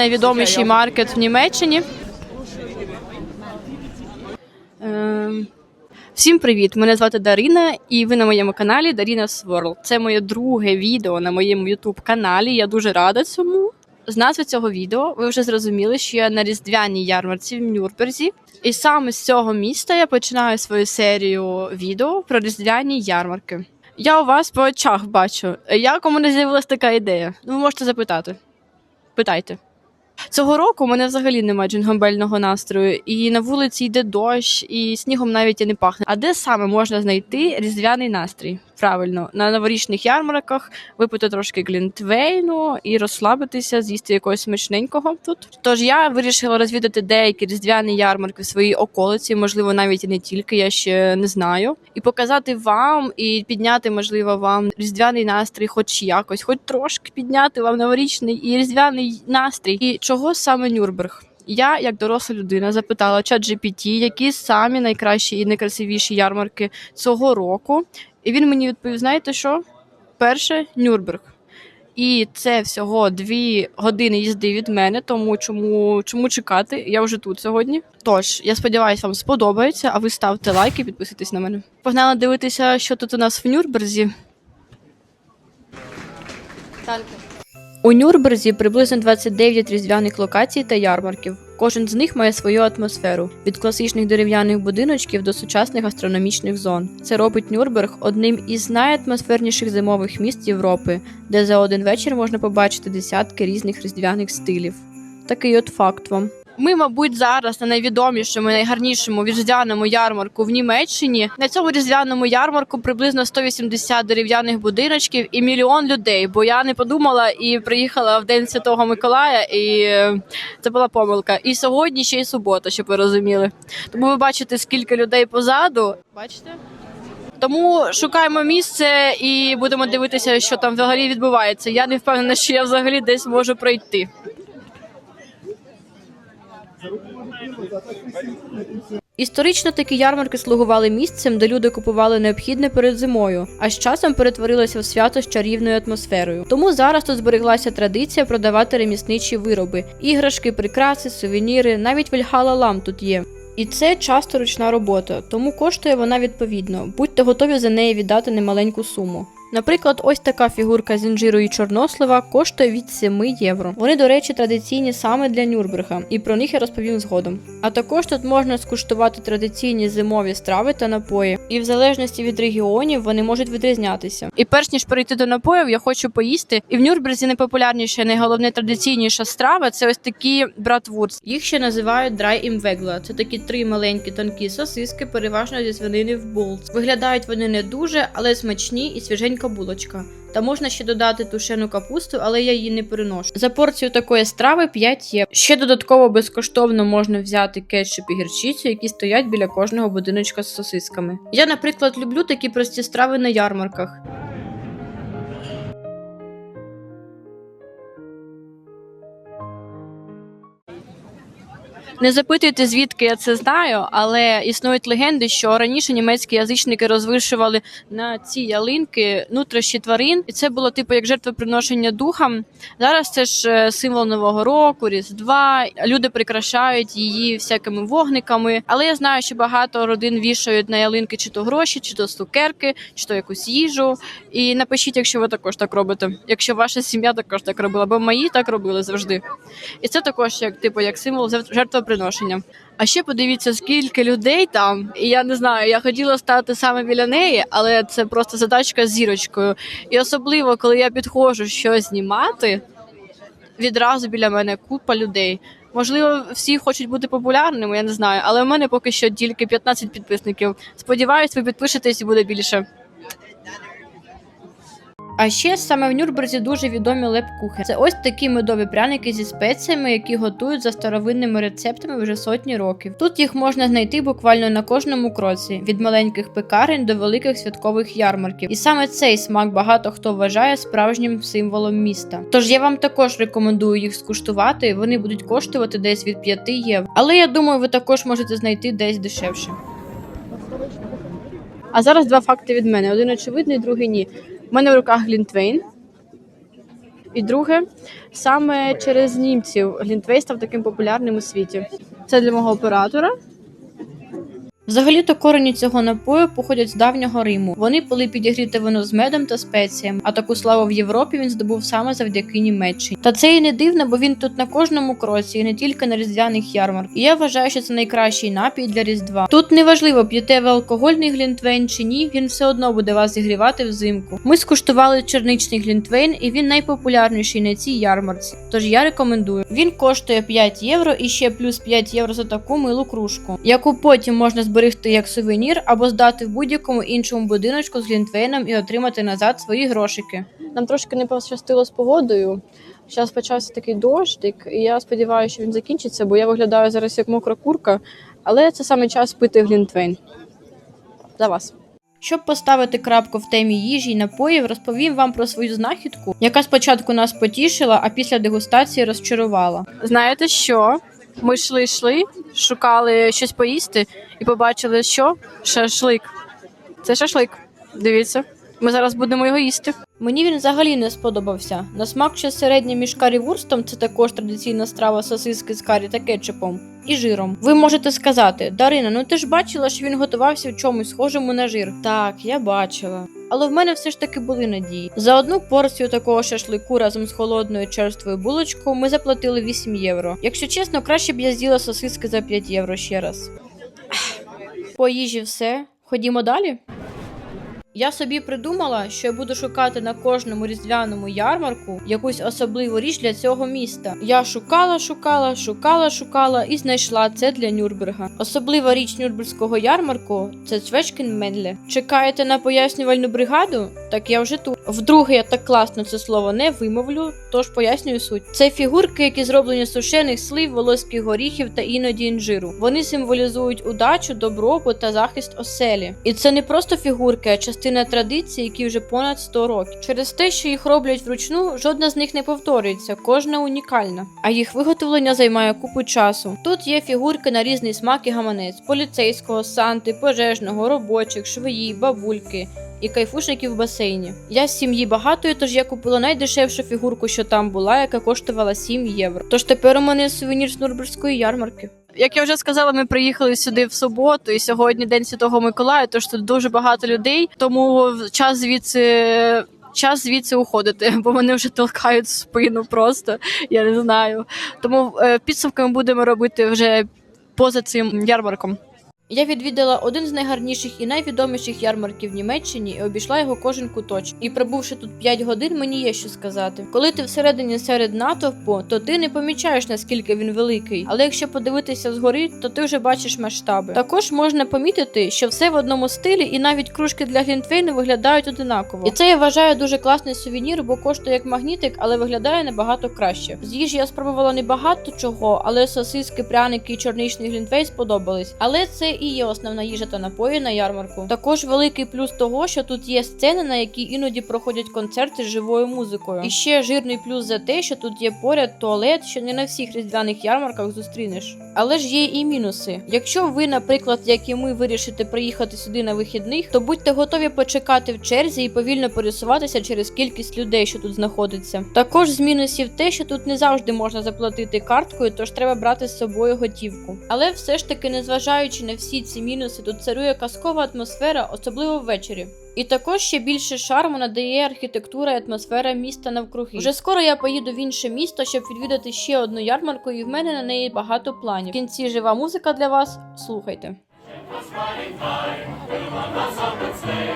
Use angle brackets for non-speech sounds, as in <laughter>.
Найвідоміший маркет в Німеччині. Ем, Всім привіт! Мене звати Дарина, і ви на моєму каналі Даріна World. Це моє друге відео на моєму youtube каналі. Я дуже рада цьому. З назви цього відео ви вже зрозуміли, що я на різдвяній ярмарці в Нюрнберзі. І саме з цього міста я починаю свою серію відео про різдвяні ярмарки. Я у вас по очах бачу. Як у мене з'явилася така ідея? Ну, ви можете запитати. Питайте. Цього року у мене взагалі немає джингомбельного настрою, і на вулиці йде дощ, і снігом навіть і не пахне. А де саме можна знайти різдвяний настрій? Правильно, на новорічних ярмарках випити трошки глінтвейну і розслабитися, з'їсти якогось смачненького тут. Тож я вирішила розвідати деякі різдвяні ярмарки в своїй околиці, можливо, навіть і не тільки, я ще не знаю, і показати вам і підняти, можливо, вам різдвяний настрій, хоч якось, хоч трошки підняти вам новорічний і різдвяний настрій. І чого саме Нюрнберг? Я, як доросла людина, запитала чат GPT, які самі найкращі і найкрасивіші ярмарки цього року. І він мені відповів: знаєте що? Перше Нюрнберг. І це всього дві години їзди від мене, тому чому, чому чекати? Я вже тут сьогодні. Тож, я сподіваюся, вам сподобається, а ви ставте лайк і підписуйтесь на мене. Погнали дивитися, що тут у нас в Нюрнберзі. У Нюрнберзі приблизно 29 різдвяних локацій та ярмарків. Кожен з них має свою атмосферу від класичних дерев'яних будиночків до сучасних астрономічних зон. Це робить Нюрнберг одним із найатмосферніших зимових міст Європи, де за один вечір можна побачити десятки різних різдвяних стилів. Такий от факт вам. Ми, мабуть, зараз на найвідомішому, найгарнішому різдвяному ярмарку в Німеччині. На цьому різдвяному ярмарку приблизно 180 дерев'яних будиночків і мільйон людей. Бо я не подумала і приїхала в день Святого Миколая, і е, це була помилка. І сьогодні ще й субота, щоб ви розуміли. Тому ви бачите, скільки людей позаду. Бачите? Тому шукаємо місце і будемо дивитися, що там взагалі відбувається. Я не впевнена, що я взагалі десь можу пройти. Історично такі ярмарки слугували місцем, де люди купували необхідне перед зимою, а з часом перетворилося в свято з чарівною атмосферою. Тому зараз тут збереглася традиція продавати ремісничі вироби, іграшки, прикраси, сувеніри, навіть вельхала лам тут є. І це часто ручна робота, тому коштує вона відповідно. Будьте готові за неї віддати немаленьку суму. Наприклад, ось така фігурка з інжиру і чорнослива коштує від 7 євро. Вони, до речі, традиційні саме для Нюрнберга, і про них я розповім згодом. А також тут можна скуштувати традиційні зимові страви та напої, і в залежності від регіонів вони можуть відрізнятися. І перш ніж перейти до напоїв, я хочу поїсти. І в Нюрнберзі найпопулярніша, найголовне традиційніша страва це ось такі братвурст. Їх ще називають драй імвегла. Це такі три маленькі тонкі сосиски, переважно зі свинини в булц. Виглядають вони не дуже, але смачні і свіженька булочка. Та можна ще додати тушену капусту, але я її не переношу. За порцію такої страви 5 євро. Ще додатково безкоштовно можна взяти кетчуп і гірчицю, які стоять біля кожного будиночка з сосисками. Я, наприклад, люблю такі прості страви на ярмарках. Не запитуйте, звідки я це знаю, але існують легенди, що раніше німецькі язичники розвишували на ці ялинки нутрощі тварин, і це було типу як жертвоприношення духам. Зараз це ж е, символ нового року, різдва. Люди прикрашають її всякими вогниками. Але я знаю, що багато родин вішають на ялинки чи то гроші, чи то цукерки, чи то якусь їжу. І напишіть, якщо ви також так робите, якщо ваша сім'я також так робила, бо мої так робили завжди. І це також як типу як символ жертв- жертвоприношення. А ще подивіться, скільки людей там. І я не знаю, я хотіла стати саме біля неї, але це просто задачка з зірочкою. І особливо, коли я підходжу щось знімати, відразу біля мене купа людей. Можливо, всі хочуть бути популярними, я не знаю, але в мене поки що тільки 15 підписників. Сподіваюсь, ви підпишетесь і буде більше. А ще саме в Нюрнберзі дуже відомі лепкухи. Це ось такі медові пряники зі спеціями, які готують за старовинними рецептами вже сотні років. Тут їх можна знайти буквально на кожному кроці, від маленьких пекарень до великих святкових ярмарків. І саме цей смак багато хто вважає справжнім символом міста. Тож я вам також рекомендую їх скуштувати. Вони будуть коштувати десь від 5 євро. Але я думаю, ви також можете знайти десь дешевше. А зараз два факти від мене: один очевидний, другий ні. У мене в руках Глінтвейн. І друге, саме через німців Глінтвей став таким популярним у світі. Це для мого оператора. Взагалі-то корені цього напою походять з давнього Риму. Вони пили підігріте вино з медом та спеціями, а таку славу в Європі він здобув саме завдяки Німеччині. Та це і не дивно, бо він тут на кожному кроці, і не тільки на різдвяних ярмарках. І я вважаю, що це найкращий напій для Різдва. Тут неважливо, п'єте ви алкогольний глінтвейн чи ні, він все одно буде вас зігрівати взимку. Ми скуштували черничний глінтвейн, і він найпопулярніший на цій ярмарці. Тож я рекомендую. Він коштує 5 євро і ще плюс 5 євро за таку милу кружку, яку потім можна зберегти як сувенір або здати в будь-якому іншому будиночку з глінтвейном і отримати назад свої грошики. Нам трошки не пощастило з погодою. Зараз почався такий дощик, і я сподіваюся, що він закінчиться, бо я виглядаю зараз як мокра курка, але це саме час пити глінтвейн. За вас. Щоб поставити крапку в темі їжі й напоїв, розповім вам про свою знахідку, яка спочатку нас потішила, а після дегустації розчарувала. Знаєте що? Ми йшли, йшли, шукали щось поїсти і побачили, що шашлик. Це шашлик. Дивіться, ми зараз будемо його їсти. Мені він взагалі не сподобався. На смак ще середнє між карі-вурстом, це також традиційна страва сосиски з карі та кетчупом, і жиром. Ви можете сказати, Дарина, ну ти ж бачила, що він готувався в чомусь схожому на жир. Так, я бачила. Але в мене все ж таки були надії. За одну порцію такого шашлику разом з холодною черствою булочкою ми заплатили 8 євро. Якщо чесно, краще б я з'їла сосиски за 5 євро ще раз. По їжі все. Ходімо далі. Я собі придумала, що я буду шукати на кожному різдвяному ярмарку якусь особливу річ для цього міста. Я шукала, шукала, шукала, шукала і знайшла це для Нюрнберга. Особлива річ Нюрнберзького ярмарку це Цвечкін Менле. Чекаєте на пояснювальну бригаду? Так я вже тут. Вдруге, я так класно це слово не вимовлю, тож пояснюю суть. Це фігурки, які зроблені з сушених слив, волоських горіхів та іноді інжиру. Вони символізують удачу, добробут та захист оселі. І це не просто фігурки, а частина традиції, які вже понад 100 років. Через те, що їх роблять вручну, жодна з них не повторюється, кожна унікальна. А їх виготовлення займає купу часу. Тут є фігурки на різний смак і гаманець: поліцейського, санти, пожежного, робочих, швеї, бабульки. І кайфушників в басейні. Я з сім'ї багатої, тож я купила найдешевшу фігурку, що там була, яка коштувала 7 євро. Тож тепер у мене сувенір з Нурбурзької ярмарки. Як я вже сказала, ми приїхали сюди в суботу, і сьогодні день Святого Миколая, тож тут дуже багато людей, тому час звідси. Час звідси уходити, <laughs> бо мене вже толкають в спину просто. Я не знаю. Тому е, підсумки ми будемо робити вже поза цим ярмарком. Я відвідала один з найгарніших і найвідоміших ярмарків в Німеччині і обійшла його кожен куточок. І пробувши тут 5 годин, мені є що сказати. Коли ти всередині серед натовпу, то ти не помічаєш наскільки він великий. Але якщо подивитися згори, то ти вже бачиш масштаби. Також можна помітити, що все в одному стилі, і навіть кружки для глінтвейну виглядають одинаково. І це я вважаю дуже класний сувенір, бо коштує як магнітик, але виглядає набагато краще. З їжі я спробувала не багато чого, але сосиски, пряники і чорничний глінтвейн сподобались. Але це і є основна їжа та напої на ярмарку. Також великий плюс того, що тут є сцени, на які іноді проходять концерти з живою музикою. І ще жирний плюс за те, що тут є поряд туалет, що не на всіх різдвяних ярмарках зустрінеш. Але ж є і мінуси. Якщо ви, наприклад, як і ми, вирішите приїхати сюди на вихідних, то будьте готові почекати в черзі і повільно пересуватися через кількість людей, що тут знаходиться. Також з мінусів те, що тут не завжди можна заплатити карткою, тож треба брати з собою готівку. Але все ж таки, незважаючи на всі всі ці мінуси тут царує казкова атмосфера, особливо ввечері. І також ще більше шарму надає архітектура і атмосфера міста навкруги. Вже скоро я поїду в інше місто, щоб відвідати ще одну ярмарку, і в мене на неї багато планів. В кінці жива музика для вас. Слухайте. was running high, we were not so good stay.